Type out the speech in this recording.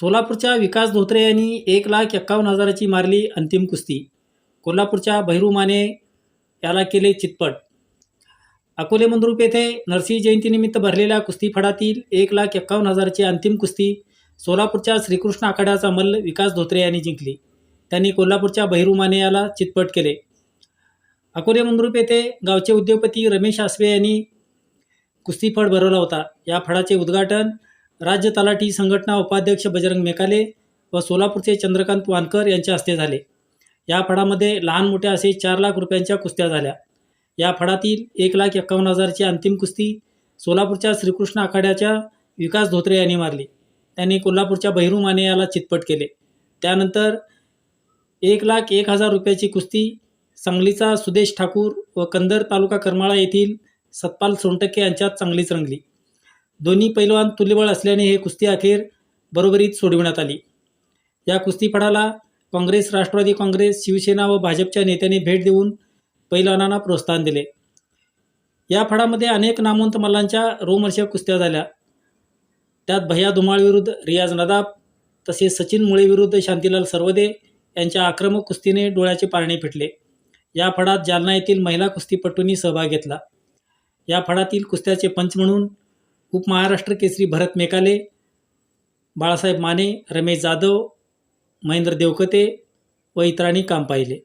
सोलापूरच्या विकास धोत्रे यांनी एक लाख एक्कावन्न हजाराची मारली अंतिम कुस्ती. कोल्हापूरच्या भैरू माने याला केले चितपट. अकोले मंद्रुप येथे नरसिंह जयंतीनिमित्त भरलेल्या कुस्ती फडातील एक लाख एक्कावन्न हजाराची अंतिम कुस्ती सोलापूरच्या श्रीकृष्ण आखाड्याचा मल्ल विकास धोत्रे यांनी जिंकली. त्यांनी कोल्हापूरच्या भैरू माने याला चितपट केले. अकोले मंद्रुप येथे गावचे उद्योगपती रमेश आसवे यांनी कुस्ती फड भरवला होता. या फडाचे उद्घाटन राज्य तलाठी संघटना उपाध्यक्ष बजरंग मेकाले व सोलापूरचे चंद्रकांत वानकर यांच्या हस्ते झाले. या फडामध्ये लहान मोठ्या असे चार लाख रुपयांच्या कुस्त्या झाल्या. या फडातील एक लाख एक्कावन्न हजारची अंतिम कुस्ती सोलापूरच्या श्रीकृष्ण आखाड्याच्या विकास धोत्रे यांनी मारली. त्यांनी कोल्हापूरच्या बहिरू माने याला चितपट केले. त्यानंतर एक लाख एक हजार रुपयाची कुस्ती सांगलीचा सुदेश ठाकूर व कंदर तालुका करमाळा येथील सतपाल सोनटक्के यांच्यात चांगलीच रंगली. दोन्ही पैलवान तुल्यबळ असल्याने हे कुस्ती अखेर बरोबरीत सोडविण्यात आली. या कुस्तीफडाला काँग्रेस राष्ट्रवादी काँग्रेस शिवसेना व भाजपच्या नेत्यांनी भेट देऊन पैलवानांना प्रोत्साहन दिले. या फडामध्ये अनेक नामवंत मल्लांच्या रोमहर्षक कुस्त्या झाल्या. त्यात भैया धुमाळ विरुद्ध रियाज नदाब तसेच सचिन मुळे विरुद्ध शांतीलाल सर्वदे यांच्या आक्रमक कुस्तीने डोळ्याचे पारणे फिटले. या फडात जालना येथील महिला कुस्तीपटूंनी सहभाग घेतला. या फडातील कुस्त्याचे पंच म्हणून उपमहाराष्ट्र केसरी भरत मेकाले बाळासाहेब माने रमेश जाधव महेंद्र देवकते व इतरांनी काम पाहिले.